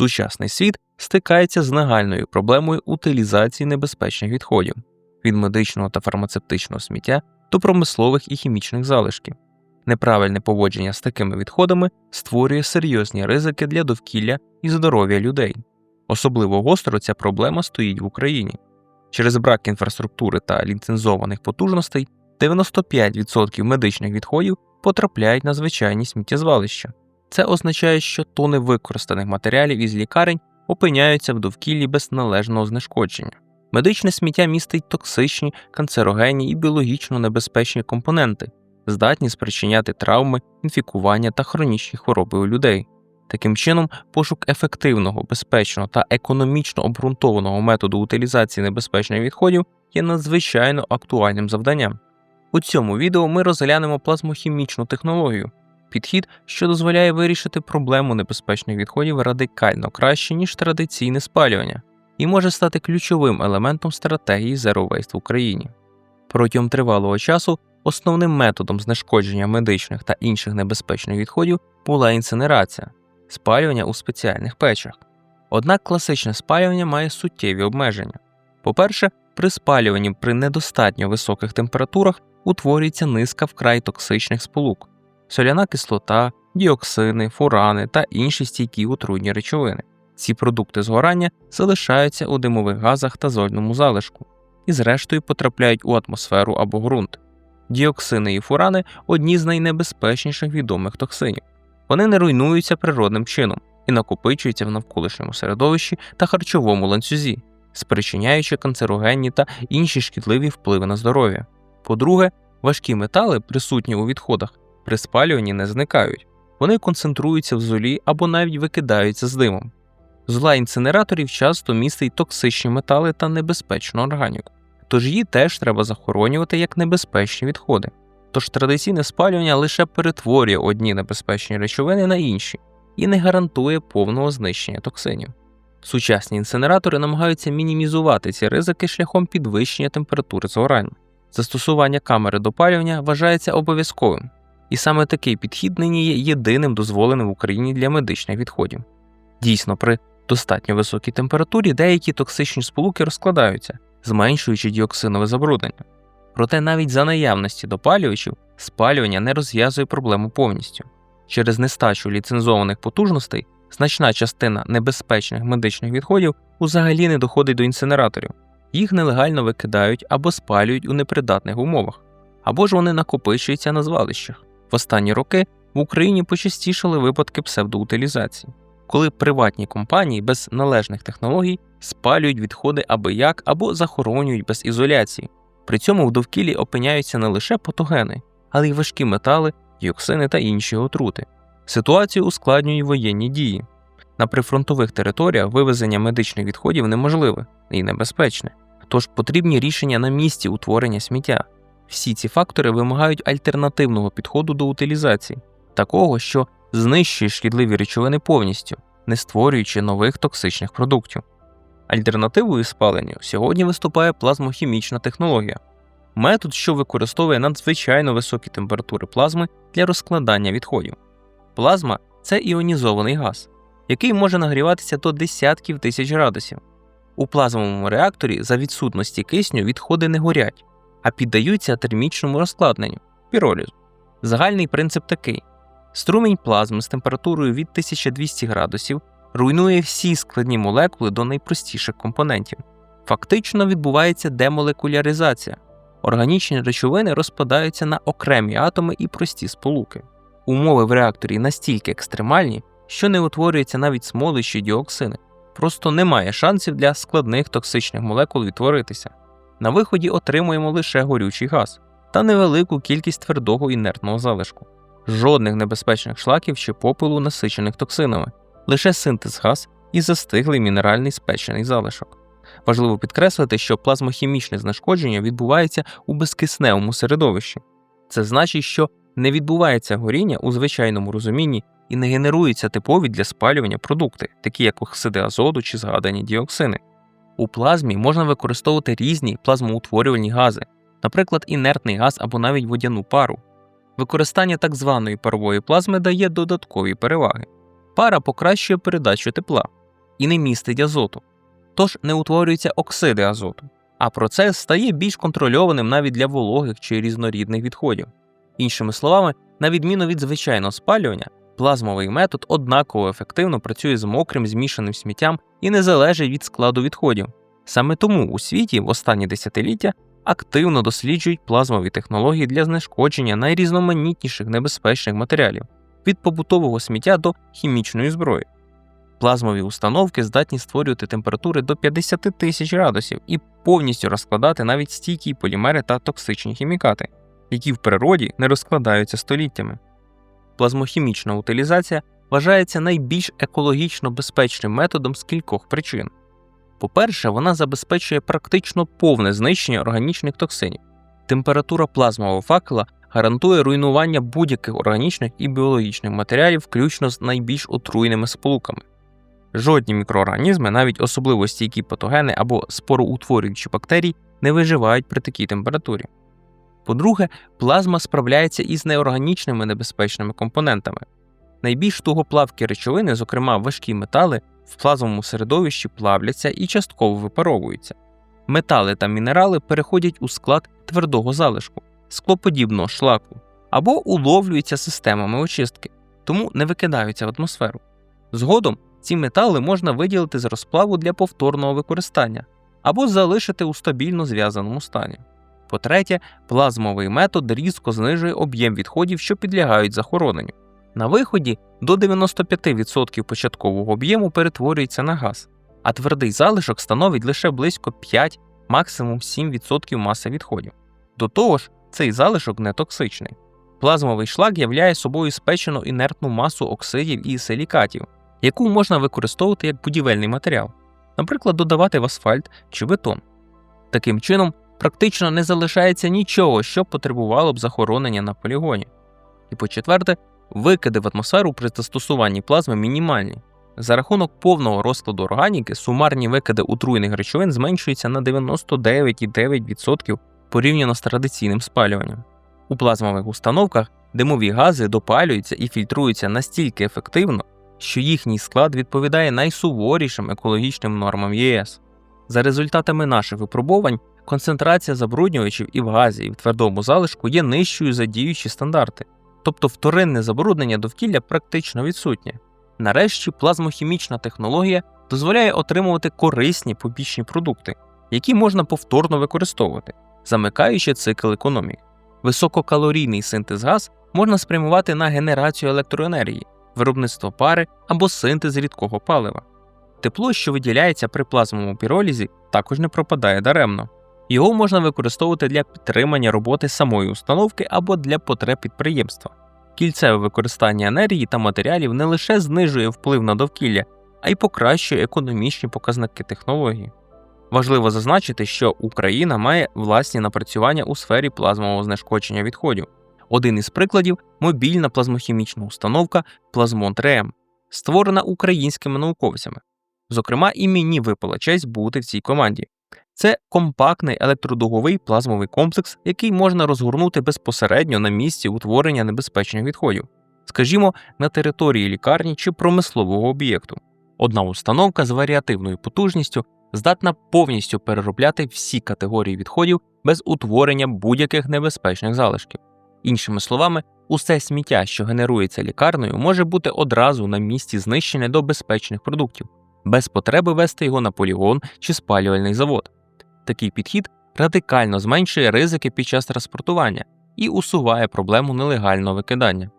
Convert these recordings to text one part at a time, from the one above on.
Сучасний світ стикається з нагальною проблемою утилізації небезпечних відходів від медичного та фармацевтичного сміття до промислових і хімічних залишків. Неправильне поводження з такими відходами створює серйозні ризики для довкілля і здоров'я людей. Особливо гостро ця проблема стоїть в Україні. Через брак інфраструктури та ліцензованих потужностей 95% медичних відходів потрапляють на звичайні сміттєзвалища. Це означає, що тони використаних матеріалів із лікарень опиняються в довкіллі без належного знешкодження. Медичне сміття містить токсичні, канцерогенні і біологічно небезпечні компоненти, здатні спричиняти травми, інфікування та хронічні хвороби у людей. Таким чином, пошук ефективного, безпечного та економічно обґрунтованого методу утилізації небезпечних відходів є надзвичайно актуальним завданням. У цьому відео ми розглянемо плазмохімічну технологію, підхід, що дозволяє вирішити проблему небезпечних відходів радикально краще, ніж традиційне спалювання, і може стати ключовим елементом стратегії Zero Waste в Україні. Протягом тривалого часу основним методом знешкодження медичних та інших небезпечних відходів була інсинерація спалювання у спеціальних печах. Однак класичне спалювання має суттєві обмеження. По-перше, при спалюванні при недостатньо високих температурах утворюється низка вкрай токсичних сполук, соляна кислота, діоксини, фурани та інші стійкі отруйні речовини. Ці продукти згорання залишаються у димових газах та зольному залишку і, зрештою, потрапляють у атмосферу або ґрунт. Діоксини і фурани одні з найнебезпечніших відомих токсинів. Вони не руйнуються природним чином і накопичуються в навколишньому середовищі та харчовому ланцюзі, спричиняючи канцерогенні та інші шкідливі впливи на здоров'я. По-друге, важкі метали, присутні у відходах, при спалюванні не зникають, вони концентруються в золі або навіть викидаються з димом. Зла інсинераторів часто містить токсичні метали та небезпечну органіку, тож її теж треба захоронювати як небезпечні відходи. Тож традиційне спалювання лише перетворює одні небезпечні речовини на інші і не гарантує повного знищення токсинів. Сучасні інсинератори намагаються мінімізувати ці ризики шляхом підвищення температури згорання. Застосування камери допалювання вважається обов'язковим, і саме такий підхід нині є єдиним дозволеним в Україні для медичних відходів. Дійсно, при достатньо високій температурі деякі токсичні сполуки розкладаються, зменшуючи діоксинове забруднення. Проте навіть за наявності допалювачів спалювання не розв'язує проблему повністю. Через нестачу ліцензованих потужностей значна частина небезпечних медичних відходів взагалі не доходить до інсинераторів, їх нелегально викидають або спалюють у непридатних умовах, або ж вони накопичуються на звалищах. В останні роки в Україні почастішали випадки псевдоутилізації, коли приватні компанії без належних технологій спалюють відходи аби як або захоронюють без ізоляції. При цьому в довкіллі опиняються не лише патогени, але й важкі метали, діоксини та інші отрути. Ситуацію ускладнюють воєнні дії. На прифронтових територіях вивезення медичних відходів неможливе і небезпечне, тож потрібні рішення на місці утворення сміття. Всі ці фактори вимагають альтернативного підходу до утилізації, такого, що знищує шкідливі речовини повністю, не створюючи нових токсичних продуктів. Альтернативою спаленню сьогодні виступає плазмохімічна технологія, метод, що використовує надзвичайно високі температури плазми для розкладання відходів. Плазма це іонізований газ, який може нагріватися до десятків тисяч градусів. У плазмовому реакторі за відсутності кисню відходи не горять, а піддаються термічному розкладненню піролізу. Загальний принцип такий: струмінь плазми з температурою від 1200 градусів руйнує всі складні молекули до найпростіших компонентів. Фактично відбувається демолекуляризація. Органічні речовини розпадаються на окремі атоми і прості сполуки. Умови в реакторі настільки екстремальні, що не утворюються навіть смоли чи діоксини. Просто немає шансів для складних токсичних молекул відтворитися. На виході отримуємо лише горючий газ та невелику кількість твердого інертного залишку, жодних небезпечних шлаків чи попелу, насичених токсинами, лише синтез газ і застиглий мінеральний спечений залишок. Важливо підкреслити, що плазмохімічне знешкодження відбувається у безкисневому середовищі. Це значить, що не відбувається горіння у звичайному розумінні і не генеруються типові для спалювання продукти, такі як оксиди азоту чи згадані діоксини. У плазмі можна використовувати різні плазмоутворювальні гази, наприклад, інертний газ або навіть водяну пару. Використання так званої парової плазми дає додаткові переваги. Пара покращує передачу тепла, і не містить азоту, тож не утворюються оксиди азоту, а процес стає більш контрольованим навіть для вологих чи різнорідних відходів. Іншими словами, на відміну від звичайного спалювання, плазмовий метод однаково ефективно працює з мокрим змішаним сміттям і не залежить від складу відходів. Саме тому у світі в останні десятиліття активно досліджують плазмові технології для знешкодження найрізноманітніших небезпечних матеріалів від побутового сміття до хімічної зброї. Плазмові установки здатні створювати температури до 50 тисяч градусів і повністю розкладати навіть стійкі полімери та токсичні хімікати, які в природі не розкладаються століттями. Плазмохімічна утилізація вважається найбільш екологічно безпечним методом з кількох причин. По-перше, вона забезпечує практично повне знищення органічних токсинів. Температура плазмового факела гарантує руйнування будь-яких органічних і біологічних матеріалів, включно з найбільш отруйними сполуками. Жодні мікроорганізми, навіть особливо стійкі патогени або спороутворюючі бактерії, не виживають при такій температурі. По-друге, плазма справляється із неорганічними небезпечними компонентами. Найбільш тугоплавкі речовини, зокрема важкі метали, в плазмовому середовищі плавляться і частково випаровуються. Метали та мінерали переходять у склад твердого залишку, склоподібного шлаку, або уловлюються системами очистки, тому не викидаються в атмосферу. Згодом ці метали можна виділити з розплаву для повторного використання або залишити у стабільно зв'язаному стані. По-третє, плазмовий метод різко знижує об'єм відходів, що підлягають захороненню. На виході до 95% початкового об'єму перетворюється на газ, а твердий залишок становить лише близько 5, максимум 7% маси відходів. До того ж, цей залишок не токсичний. Плазмовий шлак являє собою спечену інертну масу оксидів і силікатів, яку можна використовувати як будівельний матеріал, наприклад, додавати в асфальт чи бетон. Таким чином, практично не залишається нічого, що потребувало б захоронення на полігоні. І по четверте, викиди в атмосферу при застосуванні плазми мінімальні. За рахунок повного розкладу органіки сумарні викиди отруйних речовин зменшуються на 99,9% порівняно з традиційним спалюванням. У плазмових установках димові гази допалюються і фільтруються настільки ефективно, що їхній склад відповідає найсуворішим екологічним нормам ЄС. За результатами наших випробувань, концентрація забруднювачів і в газі, і в твердому залишку є нижчою за діючі стандарти, тобто вторинне забруднення довкілля практично відсутнє. Нарешті плазмохімічна технологія дозволяє отримувати корисні побічні продукти, які можна повторно використовувати, замикаючи цикл економік. Висококалорійний синтез газ можна спрямувати на генерацію електроенергії, виробництво пари або синтез рідкого палива. Тепло, що виділяється при плазмовому піролізі, також не пропадає даремно. Його можна використовувати для підтримання роботи самої установки або для потреб підприємства. Кільцеве використання енергії та матеріалів не лише знижує вплив на довкілля, а й покращує економічні показники технології. Важливо зазначити, що Україна має власні напрацювання у сфері плазмового знешкодження відходів. Один із прикладів мобільна плазмохімічна установка Плазмонт РЕМ, створена українськими науковцями. Зокрема, і мені випала честь бути в цій команді. Це компактний електродуговий плазмовий комплекс, який можна розгорнути безпосередньо на місці утворення небезпечних відходів, скажімо, на території лікарні чи промислового об'єкту. Одна установка з варіативною потужністю здатна повністю переробляти всі категорії відходів без утворення будь-яких небезпечних залишків. Іншими словами, усе сміття, що генерується лікарнею, може бути одразу на місці знищене до безпечних продуктів, без потреби вести його на полігон чи спалювальний завод. Такий підхід радикально зменшує ризики під час транспортування і усуває проблему нелегального викидання.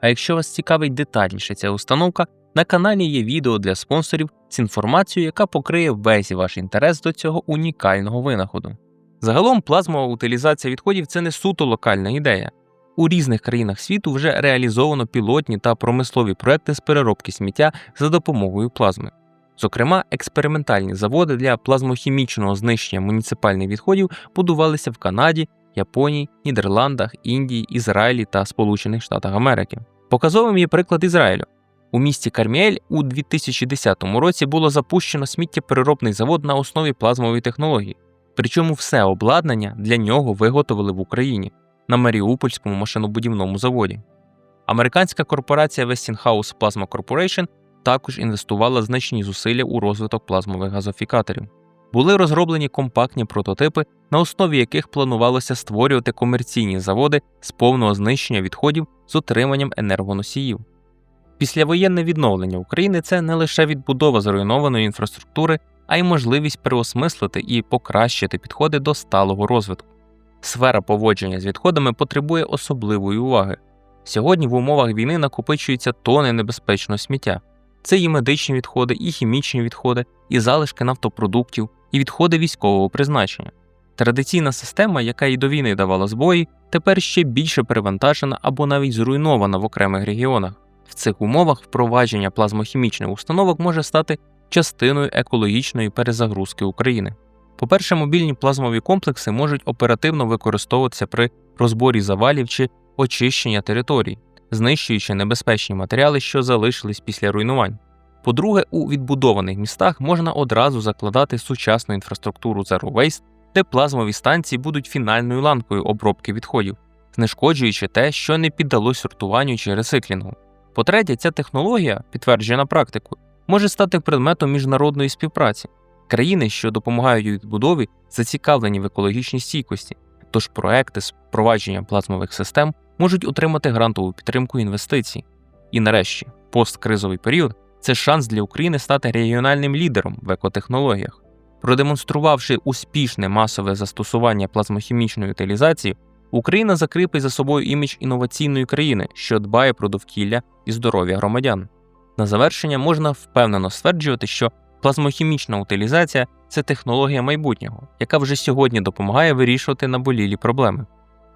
А якщо вас цікавить детальніше ця установка, на каналі є відео для спонсорів з інформацією, яка покриє весь ваш інтерес до цього унікального винаходу. Загалом плазмова утилізація відходів це не суто локальна ідея. У різних країнах світу вже реалізовано пілотні та промислові проекти з переробки сміття за допомогою плазми. Зокрема, експериментальні заводи для плазмохімічного знищення муніципальних відходів будувалися в Канаді, Японії, Нідерландах, Індії, Ізраїлі та Сполучених Штатах Америки. Показовим є приклад Ізраїлю. У місті Карміель у 2010 році було запущено сміттєпереробний завод на основі плазмової технології, причому все обладнання для нього виготовили в Україні на Маріупольському машинобудівному заводі. Американська корпорація Westinghouse Plasma Corporation також інвестувала значні зусилля у розвиток плазмових газофікаторів. Були розроблені компактні прототипи, на основі яких планувалося створювати комерційні заводи з повного знищення відходів з отриманням енергоносіїв. Післявоєнне відновлення України це не лише відбудова зруйнованої інфраструктури, а й можливість переосмислити і покращити підходи до сталого розвитку. Сфера поводження з відходами потребує особливої уваги. Сьогодні в умовах війни накопичуються тони небезпечного сміття. Це і медичні відходи, і хімічні відходи, і залишки нафтопродуктів, і відходи військового призначення. Традиційна система, яка і до війни давала збої, тепер ще більше перевантажена або навіть зруйнована в окремих регіонах. В цих умовах впровадження плазмохімічних установок може стати частиною екологічної перезагрузки України. По-перше, мобільні плазмові комплекси можуть оперативно використовуватися при розборі завалів чи очищення територій, знищуючи небезпечні матеріали, що залишились після руйнувань. По-друге, у відбудованих містах можна одразу закладати сучасну інфраструктуру Zero Waste, де плазмові станції будуть фінальною ланкою обробки відходів, знешкоджуючи те, що не піддалось сортуванню чи рециклінгу. По-третє, ця технологія, підтверджена практикою, може стати предметом міжнародної співпраці. Країни, що допомагають у відбудові, зацікавлені в екологічній стійкості, тож проекти з впровадження плазмових систем можуть отримати грантову підтримку інвестицій. І нарешті, посткризовий період це шанс для України стати регіональним лідером в екотехнологіях. Продемонструвавши успішне масове застосування плазмохімічної утилізації, Україна закріпить за собою імідж інноваційної країни, що дбає про довкілля і здоров'я громадян. На завершення можна впевнено стверджувати, що плазмохімічна утилізація це технологія майбутнього, яка вже сьогодні допомагає вирішувати наболілі проблеми.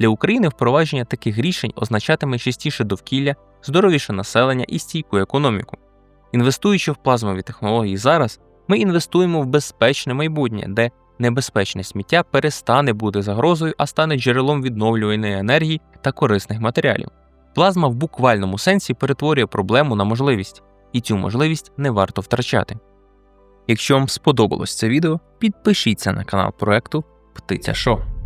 Для України впровадження таких рішень означатиме чистіше довкілля, здоровіше населення і стійку економіку. Інвестуючи в плазмові технології зараз, ми інвестуємо в безпечне майбутнє, де небезпечне сміття перестане бути загрозою, а стане джерелом відновлюваної енергії та корисних матеріалів. Плазма в буквальному сенсі перетворює проблему на можливість, і цю можливість не варто втрачати. Якщо вам сподобалось це відео, підпишіться на канал проекту Птиця Шо.